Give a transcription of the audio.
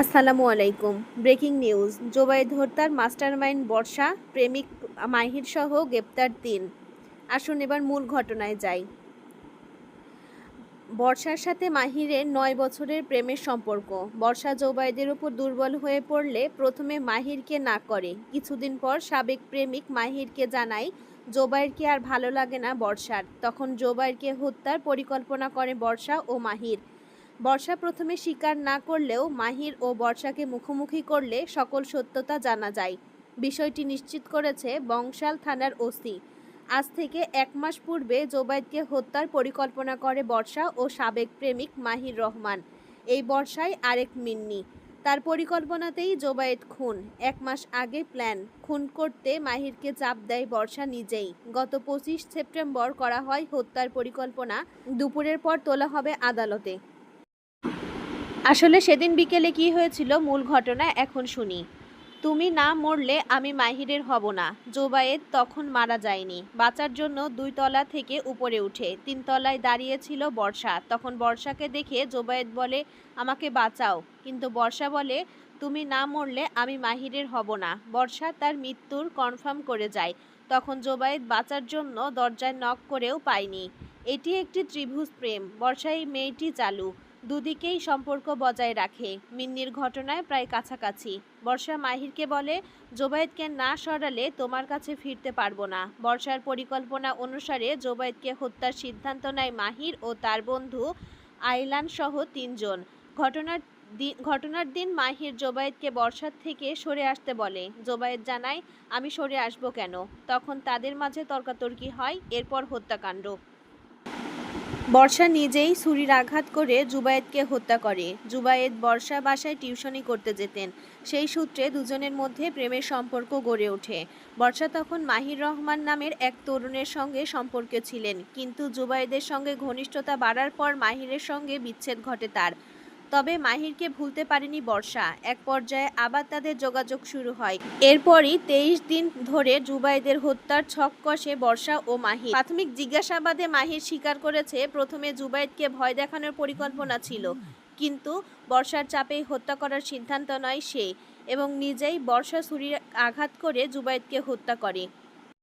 আসসালামু আলাইকুম। Breaking news Zobaid হত্যার মাস্টারমাইন্ড বর্ষা, প্রেমিক মাহির সহ গ্রেপ্তার তিন। আসুন এবার মূল ঘটনায় যাই। বর্ষার সাথে মাহিরের নয় বছরের প্রেমের সম্পর্ক। বর্ষা জোবাইদের উপর দুর্বল হয়ে পড়লে প্রথমে মাহিরকে না করে। কিছুদিন পর সাবেক প্রেমিক মাহিরকে জানায় জোবাইরকে আর ভালো লাগে না বর্ষার। তখন জোবাইরকে হত্যার পরিকল্পনা করে বর্ষা ও মাহির। বর্ষা প্রথমে স্বীকার না করলেও মাহির ও বর্ষাকে মুখোমুখি করলে সকল সত্যতা জানা যায়। বিষয়টি নিশ্চিত করেছে বংশাল থানার ওসি। আজ থেকে এক মাস পূর্বে জোবাইদকে হত্যার পরিকল্পনা করে বর্ষা ও সাবেক প্রেমিক মাহির রহমান। এই বর্ষায় আরেক মিন্নি। তার পরিকল্পনাতেই জোবায়েদ খুন। এক মাস আগে প্ল্যান খুন করতে মাহিরকে চাপ দেয় বর্ষা নিজেই। গত পঁচিশ সেপ্টেম্বর করা হয় হত্যার পরিকল্পনা। দুপুরের পর তোলা হবে আদালতে। আসলে সেদিন বিকেলে কি হয়েছিল মূল ঘটনা এখন শুনি। তুমি না মরলে আমি মাহিরের হব না। জোবায়েদ তখন মারা যায়নি। বাঁচার জন্য দুই তলা থেকে উপরে উঠে। তিন তলায় দাঁড়িয়েছিল বর্ষা। তখন বর্ষাকে দেখে জোবায়েদ বলে, আমাকে বাঁচাও। কিন্তু বর্ষা বলে, তুমি না মরলে আমি মাহিরের হব না। বর্ষা তার মৃত্যুর কনফার্ম করে যায়। তখন জোবায়েদ বাঁচার জন্য দরজায় নক করেও পায়নি। এটি একটি ত্রিভুজ প্রেম। বর্ষায় মেয়েটি চালু দুদিকেই সম্পর্ক বজায় রাখে। মিন্নির ঘটনায় প্রায় কাছাকাছি। বর্ষা মাহিরকে বলে, জোবায়েদকে না সরালে তোমার কাছে ফিরতে পারব না। বর্ষার পরিকল্পনা অনুসারে জোবায়েদকে হত্যার সিদ্ধান্ত নেয় মাহির ও তার বন্ধু আইলান সহ তিনজন। ঘটনার দি- ঘটনার দিন মাহির জোবায়েদকে বর্ষার থেকে সরে আসতে বলে। জোবায়েদ জানায়, আমি সরে আসব কেন? তখন তাদের মাঝে তর্কাতর্কি হয়, এরপর হত্যাকাণ্ড। বর্ষা নিজেই ছুরির আঘাত করে জুবায়েদকে হত্যা করে। জুবায়েদ বর্ষা বাসায় টিউশনি করতে যেতেন। সেই সূত্রে দুজনের মধ্যে প্রেমের সম্পর্ক গড়ে ওঠে। বর্ষা তখন মাহির রহমান নামের এক তরুণের সঙ্গে সম্পর্কে ছিলেন, কিন্তু জুবায়েদের সঙ্গে ঘনিষ্ঠতা বাড়ার পর মাহিরের সঙ্গে বিচ্ছেদ ঘটে তার। তবে মাহিরকে ভুলতে পারেনি বর্ষা। এক পর্যায়ে আবার তাদের যোগাযোগ শুরু হয়। এরপরই তেইশ দিন ধরে জুবাইদের হত্যার ছক কষে বর্ষা ও মাহির। প্রাথমিক জিজ্ঞাসাবাদে মাহির স্বীকার করেছে, প্রথমে জুবাইদকে ভয় দেখানোর পরিকল্পনা ছিল। কিন্তু বর্ষার চাপেই হত্যা করার সিদ্ধান্ত নয় সে এবং নিজেই বর্ষা ছুরির আঘাত করে জুবাইদকে হত্যা করে।